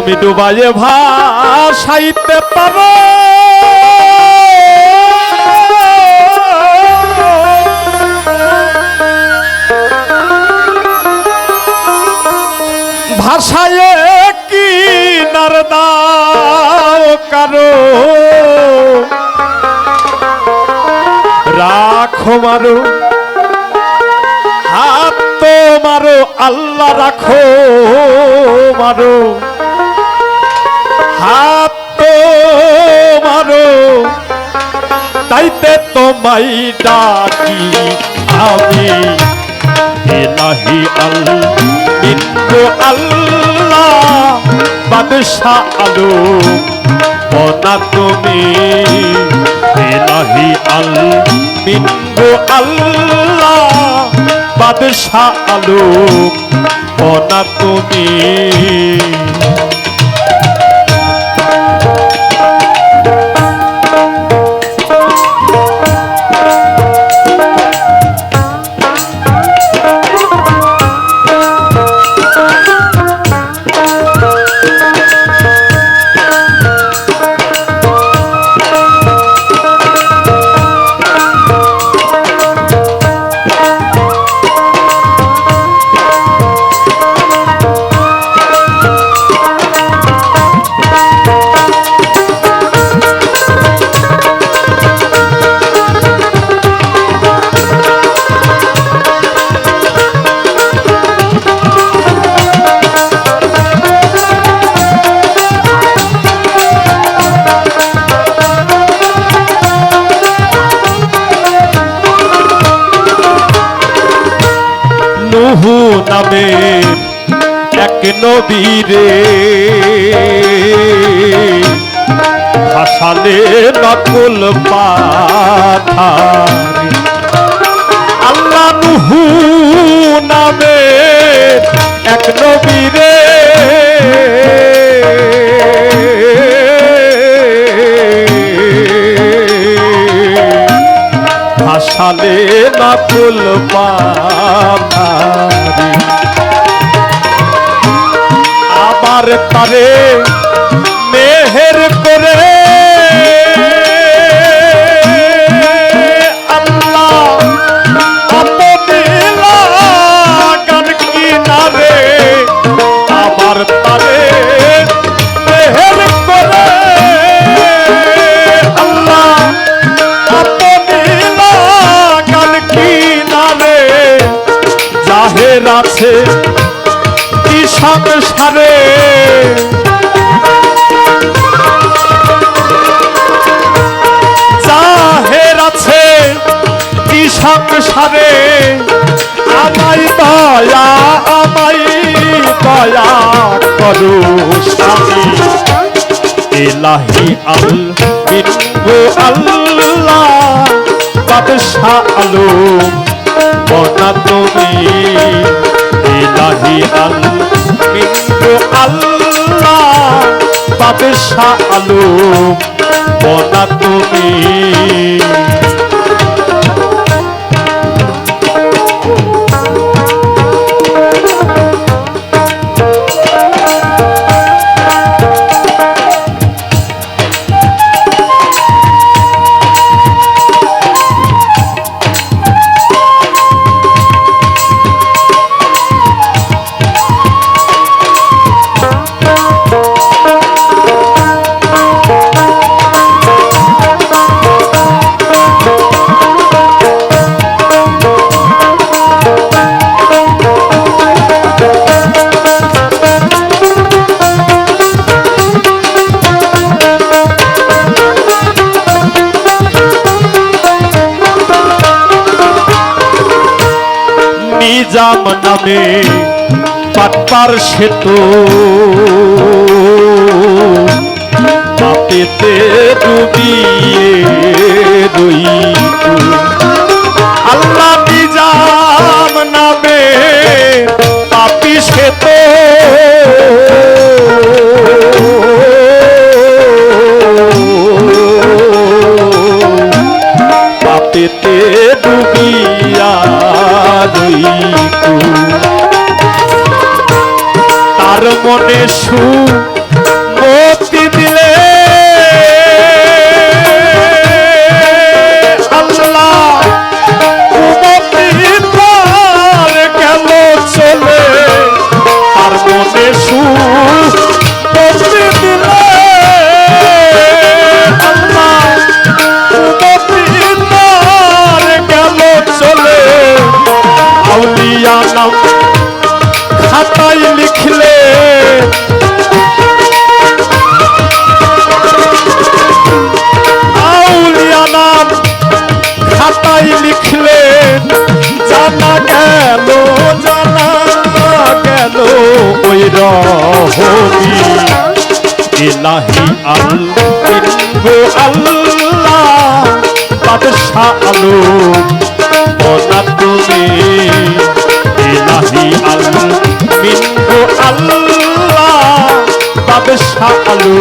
তুমি ডুবাইয়ে ভাসাইতে পারো। ভাষায় কি নার দাও কারও। রাখো মারো। হাত তো মারো, আল্লাহ রাখো মারো। হাত মারো তাইতে তোমাই ডাকি আমি। এলাহি আল্লাহ ইন্দু আল্লাহ বাদশাহ আলো, বনা তুমি। এলাহি আল মিন্দু আল্লাহ বাদশাহ আলো, বনা তুমি। নুহু নামে এক নবীরে। ভাসালে নকুল পাথারে। আল্লাহ নুহু নামে এক নবীরে। ভাসালে নকুল পাথারে। আবার তারে মেহের করে। আবার তারে মেহের করে। আল্লাহ আছে সংসারে জাহের আছে, কি সংসারে আমাই দয়া আমাই দয়া করো স্বামী এলাহি আল বিন্দু আল্লাহ, বাদশাহ আলো বনা তুমি। ইলাহি আল বিন্দু আল্লাহ বাদশাহ আলো বনা তুমি। নিজাম নামে পাটপার সেতু। পাপেতে ডুবিয়ে রইত মনে সু ওই রহমি ইলাহি আল্লাহ আল্লাহ বাদশাহ আলু বনা তুমি। ইলাহি আল্লাহ মিনহু আল্লাহ বাদশাহ আলু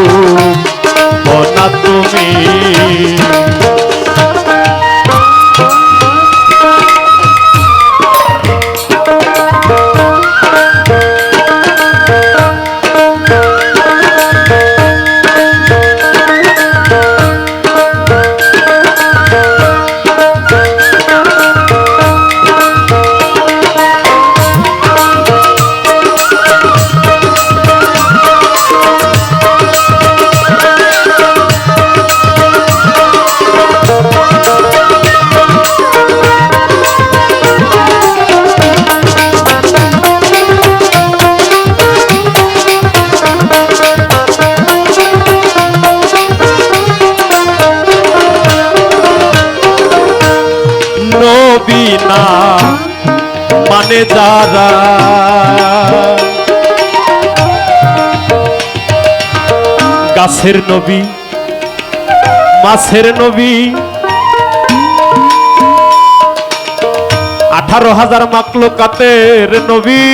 যারা গাছের নবী, মাছের নবী, আঠারো হাজার মাকলকাতের নবী।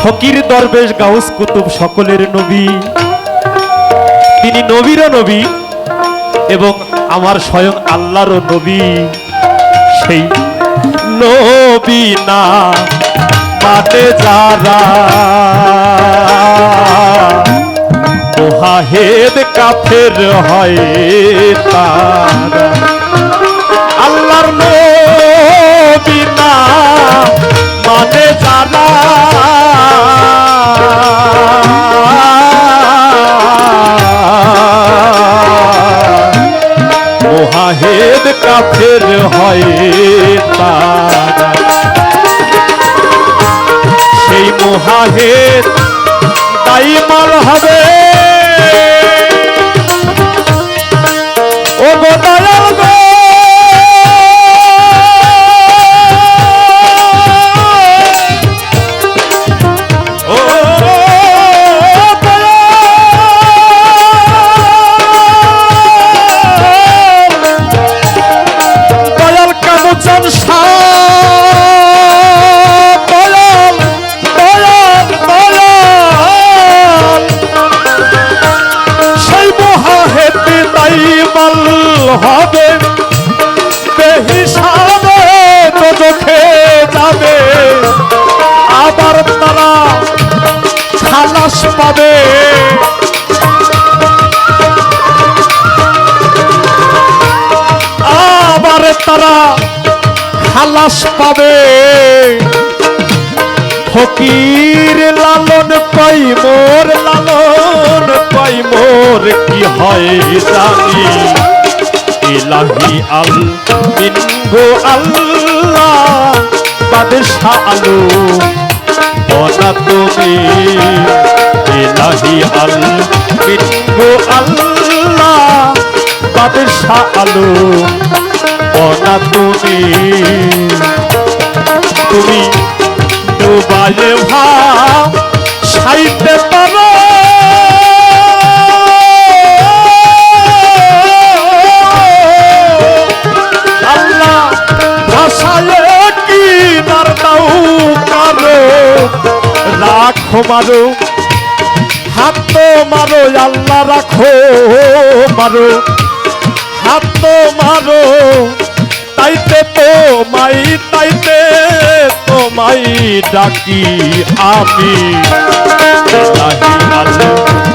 ফকির দরবেশ গাউস কুতুব সকলের নবী। তিনি নবীরও নবী এবং আমার স্বয়ং আল্লাহর নবী। সেই নবী না মানে যারা। মোহাহেদ কাফের হয় তারা। আল্লাহর নবী না মানে যারা। মোহাহেদ কাফের হয় মোহাহেদ তাইমাল হবে খালাস পাবে। আবার তারা খালাস পাবে। ফকির লালন পাই মোর, লালন পাই মোর, কি হয় জানি? ইলাহি আল মিনহু আল্লাহ, বাদশাহ আলু বনা তুমি ইলাহি আল আল্লাহ বাদশাহ আলু বনা তুমি তুমি ডুবালে ভা সাইতে রাখো মারো। হাত তো মারো, আল্লাহ রাখো মারো। হাত তো মারো, তাইতে তো মাই তাইতে তো মাই ডাকি আমি। ডাকি আল্লাহ